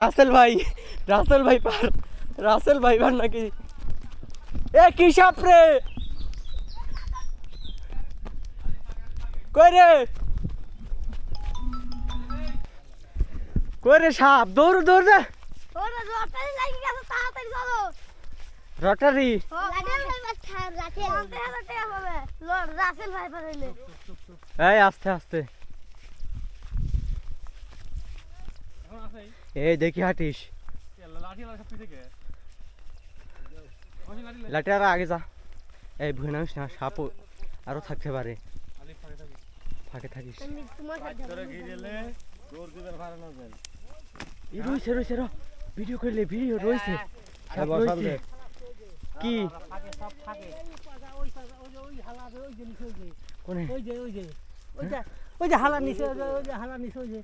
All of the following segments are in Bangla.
রাসেল ভাই রাসেল ভাই পার রাসেল ভাই পার নাকি? এ কি সাপ রে? কই রে? কই রে সাপ? দৌড় দৌড় রে চলো। রটারি লাঠি ভাই মাছ লাঠি আনতে হবে টাকা পাবে লট রাসেল ভাই পারেলে এই আস্তে আস্তে এই দেখি হাঁটিস। লাঠি আর আগে যা। এই ভুয়ে নামিস না সাপও আরও থাকতে পারে। ফাঁকে থাকিস। রয়েছে রয়েছে র। ভিডিও করলে ভিডিও রয়েছে কি? কোনে ওই যে ওই যে ওই যে হালা নিচে ওই যে ওই যে হালা নিচে ওই যে।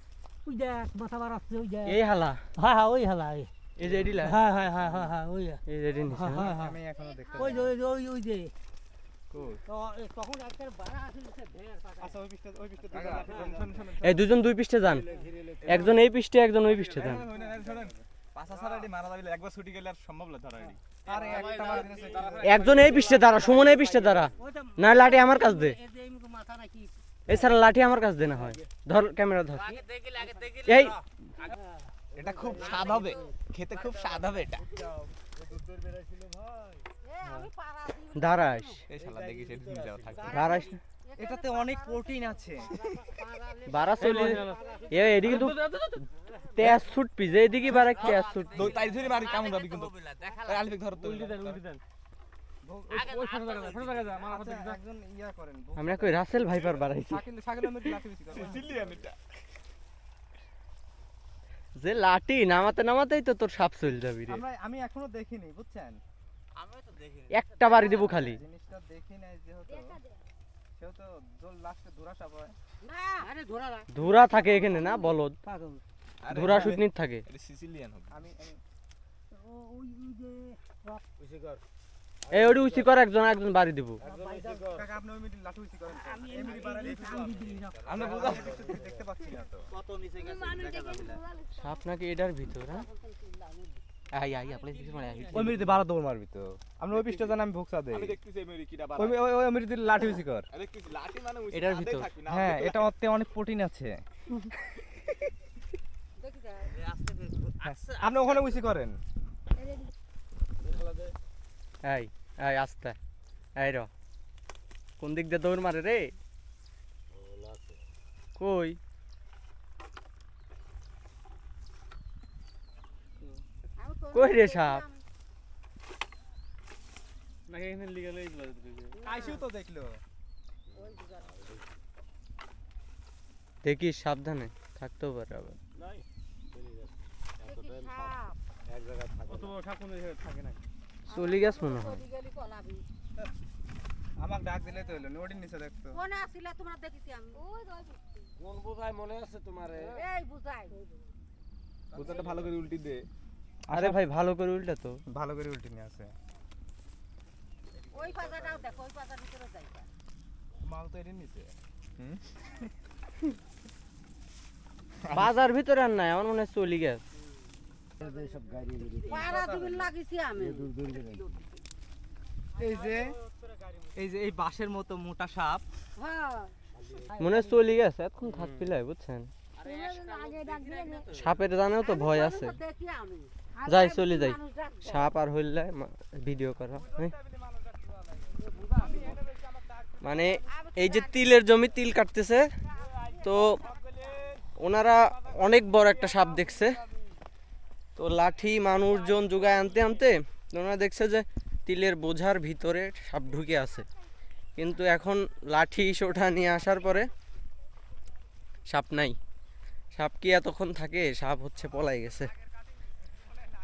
ওই মাথা ওই এই হালা? হ্যাঁ হ্যাঁ ওই হালা এই। এই যে এডিলা হ্যাঁ হ্যাঁ হ্যাঁ হ্যাঁ হ্যাঁ ওই। এই যে এডি হ্যাঁ হ্যাঁ হ্যাঁ। আমি এখনও দেখতে ওই যে ওই ওই ওই যে। কই? তো এ- তখন একটা বাড়া আসিল সে ঢের পাকা। আচ্ছা এই দুজন দুই পৃষ্ঠে যান। একজন এই পৃষ্ঠে একজন ওই পৃষ্ঠে যান। পাঁচা ছাড়া এটি মারা যাবে একবার ছুটি গেলে আর সম্ভব না ধরা এটি আরে একটা মারা দিনেছে একজন এই পৃষ্ঠে দাঁড়া সুমন এই পৃষ্ঠে দাঁড়া। না লাঠি আমার কাছ দে। মাথা নাকি এছাড়া লাঠি আমার কাছে দে না হয়। ধর ক্যামেরা ধর। এই! এটা খুব স্বাদ হবে। খেতে খুব স্বাদ হবে এটা। দাঁড়াস এটাতে অনেক প্রোটিন আছে। বারা চলি এ এদিকে তো তেজ ছুট পিছে এদিকে বারা তেজ ছুট তাই ধরে মারি কেমন যাবি কিন্তু? আলিফিক ধর তো ইয়া করেন আমরা কই রাসেল ভাইপার বাড়াইছি যে লাঠি নামাতে নামাতেই তো তোর সাপ চল যাবি রে। আমি এখনও দেখিনি বুঝছেন? একটা বাড়ি দেবো খালি। জিনিসটা দেখি নাই যেহেতু সেহেতু জল লাস্টে ধরা সাপ হয়। আরে ধরা না। ধুরা থাকে এখানে না বলদ? পাগল। ধুরা শুটনির থাকে। সিসিলিয়ান হবে। আমি ওই যে এই ওটি উচি কর একজন একজন বাড়ি দেবো। সাপ নাকি এটার ভিতর হ্যাঁ? আই আই আপনি মানে ওই বারো দৌড় মারবি তো। আমরা ওই পিসটা জানি আমি ভোক্সা দেই। আমি দেখতেছি এই মেরি কিটা ওই ওই ওই মিনিটে লাঠি উঁচি কর। দেখতেছি লাঠি মানে এটার ভিতর। হ্যাঁ এটা অনেক প্রোটিন আছে। আপনি ওখানে উঁচি করেন। আই আই আস্তে। আই র। কোন দিক দিয়ে দৌড় মারে রে? কই? কই রে সাপ? নাকি এখানে লিগালে আইসিও তো দেখল। দেখিস সাবধানে। থাকতেও পারে আবার। চলি গেছ মনে হয়। আমাকে ডাক দিলে তো হলো নোটির নিচে দেখতো কোনে আসিলা তোমরা দেখিছি আমি। ওই কোন বোঝায় মনে আছে তোমার? এই বুঝাই। বোঝাটা ভালো করে উল্টি দে। আরে ভাই ভালো করে উল্টা তো। ভালো করে উল্টি নিয়ে আছে ওই পাজাটাও দেখো ওই পাজার ভিতরে যাই মাল তো এর নিচে। বাজার ভিতরে আর নাই আমার মনে হয় চলি গেছ। এই বাঁশের মতো মোটা সাপ মনে গেছে এখন থাকছিল বুঝছেন আগে ডাক দিলে না। সাপের জানেও তো ভয় আছে যাই, চলে যাই সাপ আর হইলে ভিডিও করা হ্যাঁ। মানে এই যে তিলের জমি, তিল কাটতেছে, তো ওনারা অনেক বড় একটা সাপ দেখছে তো লাঠি মানুষজন যোগায় আনতে আনতে ওনারা দেখছে যে তিলের বোঝার ভিতরে সাপ ঢুকে আছে। কিন্তু এখন লাঠি সোটা নিয়ে আসার পরে সাপ নাই। সাপ কি এতক্ষণ থাকে? সাপ হচ্ছে পলাই গেছে।